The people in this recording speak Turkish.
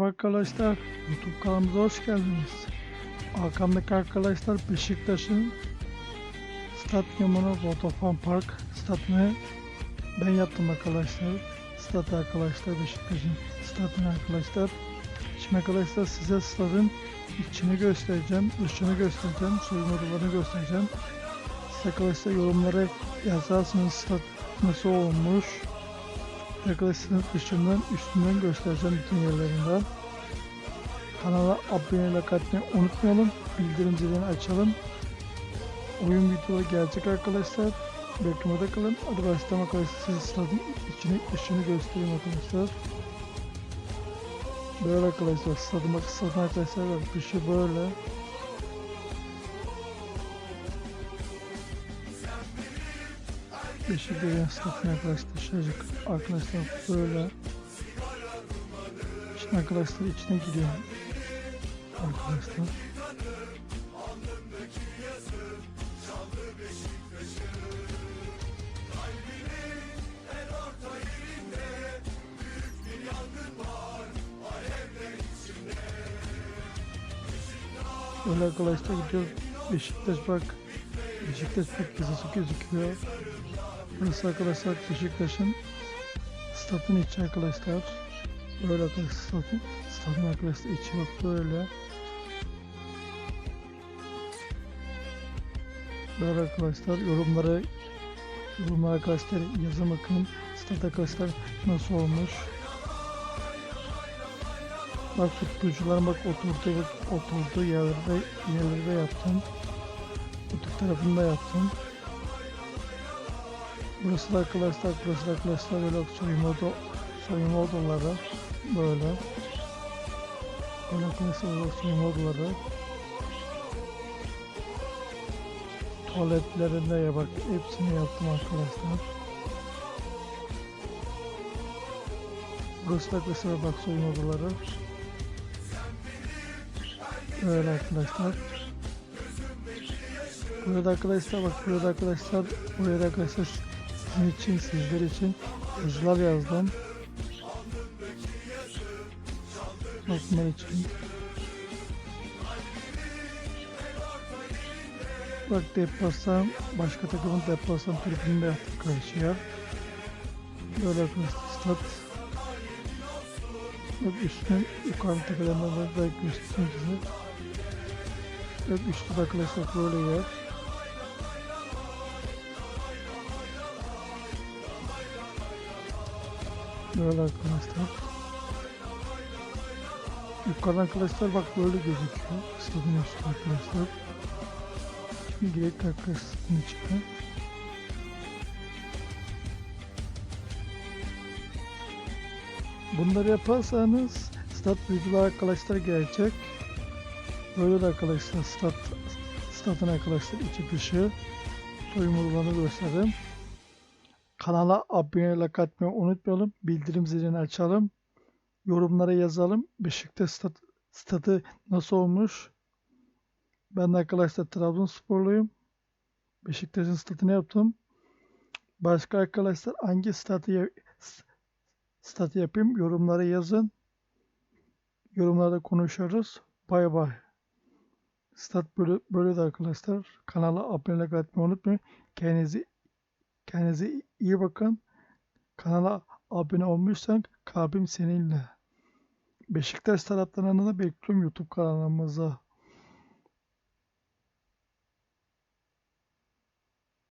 Arkadaşlar YouTube kanalımıza hoş geldiniz. Arkamdaki arkadaşlar Beşiktaş'ın stadyumunu Vodafone Park stadyumunu ben yaptım arkadaşlar. Stat arkadaşlar Beşiktaş'ın stadyumu arkadaşlar. Şimdi arkadaşlar size stadın içini göstereceğim, dışını göstereceğim, soyunma odalarını göstereceğim. Siz arkadaşlar yorumlara yazarsınız stat nasıl olmuş. Arkadaşlar dışından üstünden göstereceğim bütün yerlerinden. Kanala abone like atmayı unutmayalım. Bildirim zilini açalım. Oyun videoları gelecek arkadaşlar. Beklemede kalın. Hadi başlayalım arkadaşlar. Size stadın içini, dışını göstereyim arkadaşlar. Böyle arkadaşlar. Stadın arkadaşlar. Dışı böyle. Beşiktaş'ın stadını arkadaşlar. Dışarıcık arkadaşlar böyle. Şimdi arkadaşlar içine giriyor. Arkadaşlar. Öyle arkadaşlar gidiyor. Beşiktaş bak. Beşiktaş bak yazısı gözüküyor. Burası arkadaşlar Beşiktaş'ın stadın içi arkadaşlar. Böyle arkadaşlar stadın, stadın arkadaşlar içi bak böyle. Böyle arkadaşlar yorumlara yorumlara arkadaşlar yazın bakın stad arkadaşlar nasıl olmuş. Bak futbolcular bak oturdu bak oturdu yerlerde yerlerde yaptım. Otur tarafında yaptım. Burası da arkadaşlar burası da arkadaşlar böyle soyunma oda soyunma odaları böyle. Böyle arkadaşlar soyunma odaları. Tuvaletlerinde ya bak hepsini yaptım arkadaşlar. Burası da arkadaşlar bak soyunma odaları. Böyle arkadaşlar. Burada arkadaşlar bak burada arkadaşlar buraya da arkadaşlar sizin için sizler için yazılar yazdım. Bakımlar için. Bak deplasman başka takımın deplasman tribünde yaptık karşıya. Böyle arkadaşlar stat. Bak üstüne yukarı tepelerine da göstereyim size. Bak de arkadaşlar böyle yer. Böyle arkadaşlar. Yukarıdan arkadaşlar bak böyle gözüküyor. Stadın üstü arkadaşlar. Şimdi gidelim arkadaşlar içine. Bunları yaparsanız stat videolar arkadaşlar gelecek. Böyle de arkadaşlar stat statın arkadaşlar içi dışı soyunmalarını gösterdim. Kanala abone like atmayı unutmayalım. Bildirim zilini açalım. Yorumlara yazalım. Beşiktaş stat, stadı nasıl olmuş? Ben de arkadaşlar Trabzonsporluyum. Beşiktaş'ın statını yaptım. Başka arkadaşlar hangi statı statı yapayım? Yorumlara yazın. Yorumlarda konuşuruz. Bay bay. Stat böyle, böyle de arkadaşlar. Kanala abone atmayı unutmayın. Kendinize Kendinize iyi bakın. Kanala abone olmuşsan kalbim seninle. Beşiktaş taraftarlarını da bekliyorum YouTube kanalımıza.